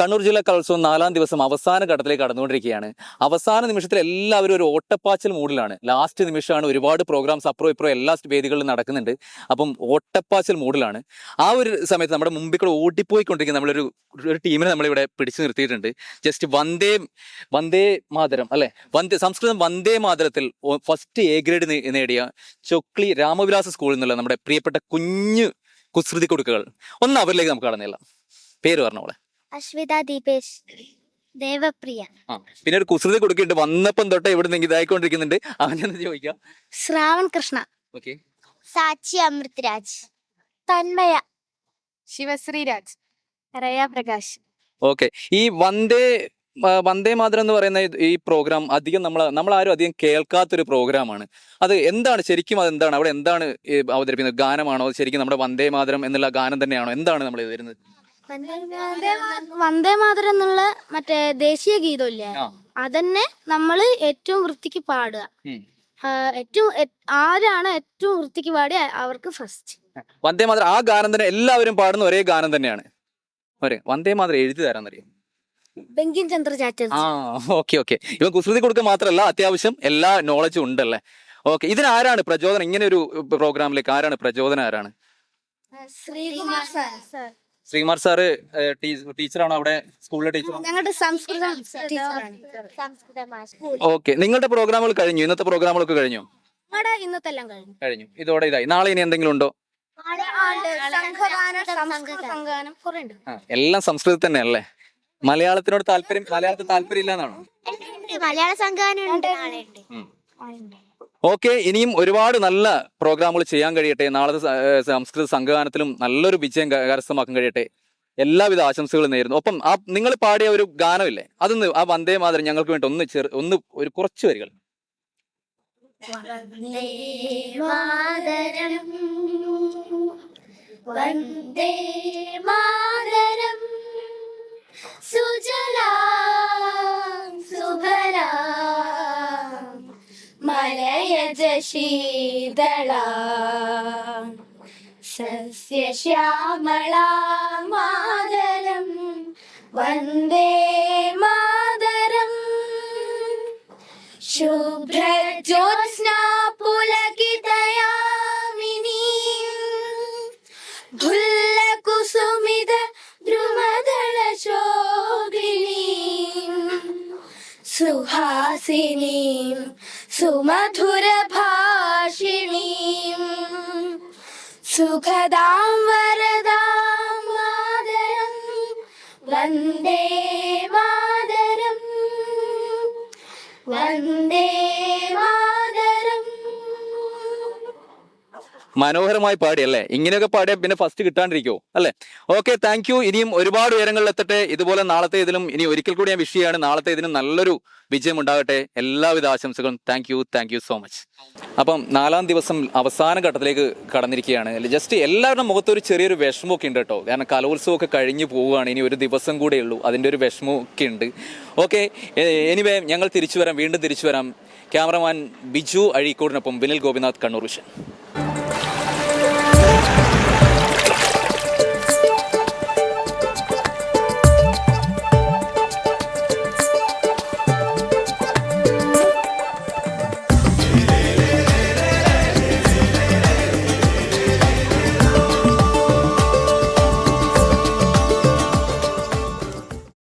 കണ്ണൂർ ജില്ലാ കലോത്സവം നാലാം ദിവസം അവസാന ഘട്ടത്തിലേക്ക് കടന്നുകൊണ്ടിരിക്കുകയാണ്. അവസാന നിമിഷത്തിൽ എല്ലാവരും ഒരു ഓട്ടപ്പാച്ചൽ മൂഡിലാണ്. ലാസ്റ്റ് നിമിഷമാണ് ഒരുപാട് പ്രോഗ്രാംസ് അപ്പുറം ഇപ്പുറം എല്ലാ വേദികളിലും നടക്കുന്നുണ്ട്. അപ്പം ഓട്ടപ്പാച്ചൽ മൂഡിലാണ്. ആ ഒരു സമയത്ത് നമ്മുടെ മുമ്പിൽ കൂടെ ഓടിപ്പോയിക്കൊണ്ടിരിക്കുന്ന നമ്മളൊരു ഒരു ടീമിനെ നമ്മളിവിടെ പിടിച്ചു നിർത്തിയിട്ടുണ്ട്. ജസ്റ്റ് വന്ദേ വന്ദേ മാതരം അല്ലെ? വന്ദേ സംസ്കൃതം വന്ദേ മാതരത്തിൽ ഫസ്റ്റ് എ ഗ്രേഡ് നേടിയ ചൊക്ലി രാമവിലാസ സ്കൂളിൽ നിന്നുള്ള നമ്മുടെ പ്രിയപ്പെട്ട കുഞ്ഞു കുസൃതി കൊടുക്കുകൾ. ഒന്ന് അവരിലേക്ക് നമുക്ക് കടന്നില്ല പേര് പറഞ്ഞോളെ. അശ്വിത ദീപേഷ് ദേവപ്രിയ. ആ പിന്നെ ഒരു കുസൃതി കൊടുക്കിയിട്ട് വന്നപ്പം തൊട്ട് ഇവിടെ നിന്ന് ഇതായിക്കൊണ്ടിരിക്കുന്നുണ്ട്. അവനെന്ന് ചോദിക്കാം? ശ്രാവൺ കൃഷ്ണ ഓക്കെ സാച്ചി അമൃത്രാജ് തന്മയ ശിവശ്രീരാജ് റയ പ്രകാശ്. ഓക്കെ ഈ വന്ദേ ആ, വന്ദേ മാതരം എന്ന് പറയുന്ന ഇത് ഈ പ്രോഗ്രാം അധികം നമ്മൾ നമ്മൾ ആരും അധികം കേൾക്കാത്തൊരു പ്രോഗ്രാമാണ് അത് എന്താണ്? ശരിക്കും അത് എന്താണ്? അവിടെ എന്താണ് ഈ അവതരിപ്പിക്കുന്നത്? ഗാനമാണോ? അത് ശരിക്കും നമ്മുടെ വന്ദേ മാതരം എന്നുള്ള ഗാനം തന്നെയാണോ? എന്താണ് നമ്മൾ ഇത് വരുന്നത് വന്ദേ മാതരം. എന്നുള്ള മറ്റേ ദേശീയ ഗീതമില്ലേ? അതന്നെ നമ്മൾ ഏറ്റവും വൃത്തിക്ക് പാടുക. ആ, ഏറ്റവും ആരാണ് ഏറ്റവും വൃത്തിക്ക് പാടിയ അവർക്ക് ഫസ്റ്റ്. വന്ദേ മാതരം. ആ ഗാനം തന്നെ എല്ലാവരും പാടുന്ന ഒരേ ഗാനം തന്നെയാണ്. ഒരേ വന്ദേ മാതരം എഴുതി തരാന്നറിയാം ബെങ്കിം ചന്ദ്ര ചാറ്റർജി. ആ ഓക്കെ ഓക്കെ. ഇവൻ കുസൃതി കൊടുക്കുക മാത്രമല്ല അത്യാവശ്യം എല്ലാ നോളജും ഉണ്ടല്ലേ? ഓക്കെ ഇതിനാരാണ് പ്രചോദനം? ഇങ്ങനെ ഒരു പ്രോഗ്രാമിലേക്ക് ആരാണ് പ്രചോദനം? ആരാണ്? ശ്രീകുമാർ സാർ. ശ്രീകുമാർ സാറ് ടീച്ചറാണ് അവിടെ സ്കൂളിലെ ടീച്ചർ ഞങ്ങളുടെ സംസ്കൃതം ടീച്ചറാണ്. ഓക്കെ നിങ്ങളുടെ പ്രോഗ്രാമുകൾ കഴിഞ്ഞു ഇന്നത്തെ പ്രോഗ്രാമുകളൊക്കെ കഴിഞ്ഞു? കഴിഞ്ഞു. കഴിഞ്ഞു ഇതോടെ ഇതായി. നാളെ ഇനി എന്തെങ്കിലും ഉണ്ടോ? സംസ്കൃത എല്ലാം സംസ്കൃതത്തിൽ തന്നെ അല്ലേ? മലയാളത്തിനോട് താല്പര്യം മലയാളത്തിൽ താല്പര്യം ഇല്ലാന്നാണോ മലയാള സംഘാനുണ്ട് ഉണ്ട് നാളെ ഉണ്ട്. ഓക്കെ ഇനിയും ഒരുപാട് നല്ല പ്രോഗ്രാമുകൾ ചെയ്യാൻ കഴിയട്ടെ. നാളത്തെ സംസ്കൃത സംഘഗാനത്തിലും നല്ലൊരു വിജയം കരസ്ഥമാക്കാൻ കഴിയട്ടെ. എല്ലാവിധ ആശംസകളും നേരുന്നു. ഒപ്പം ആ നിങ്ങൾ പാടിയ ഒരു ഗാനമില്ലേ? അതൊന്ന് ആ വന്ദേ മാതരം ഞങ്ങൾക്ക് വേണ്ടി ഒന്ന് ചെറു ഒന്ന് ഒരു കുറച്ച് വരികൾ. വന്ദേ മാതരം വന്ദേ ശീതള സസ്യശ്യാമള മാതരം. വന്ദേ മാതരം. ശുഭ്രജ്യോത്സ്ന പുലകിതയാമിനി. ധുല്ലകുസുമിത ദ്രുമദള ശോഭിനി സുഹാസിനീം സുമധുരഭാഷിണീ. സുഖദാം വരദാം മാതരം. വന്ദേ മാതരം. വന്ദേ മനോഹരമായി പാടി അല്ലേ ഇങ്ങനെയൊക്കെ പാടിയാൽ പിന്നെ ഫസ്റ്റ് കിട്ടാണ്ടിരിക്കുമോ അല്ലേ? ഓക്കെ താങ്ക് ഇനിയും ഒരുപാട് ഉയരങ്ങളിൽ എത്തട്ടെ. ഇതുപോലെ നാളത്തെ ഇതിലും ഇനി ഒരിക്കൽ കൂടി ഞാൻ വിഷയമാണ് നാളത്തെ ഇതിനും നല്ലൊരു വിജയം ഉണ്ടാകട്ടെ. എല്ലാവിധ ആശംസകളും. Thank you thank you so much അപ്പം നാലാം ദിവസം അവസാന ഘട്ടത്തിലേക്ക് കടന്നിരിക്കുകയാണ്. ജസ്റ്റ് എല്ലാവരുടെ മുഖത്ത് ഒരു ചെറിയൊരു വിഷമമൊക്കെ ഉണ്ട് കേട്ടോ. കാരണം കലോത്സവമൊക്കെ കഴിഞ്ഞു പോവുകയാണ്. ഇനി ഒരു ദിവസം കൂടെ ഉള്ളൂ. അതിന്റെ ഒരു വിഷമമൊക്കെ ഉണ്ട്. ഓക്കെ എനിവേ ഞങ്ങൾ തിരിച്ചു വരാം. വീണ്ടും തിരിച്ചു വരാം. ക്യാമറമാൻ ബിജു അഴീക്കോടിനൊപ്പം വിനിൽ ഗോപിനാഥ് കണ്ണൂർ വിഷൻ.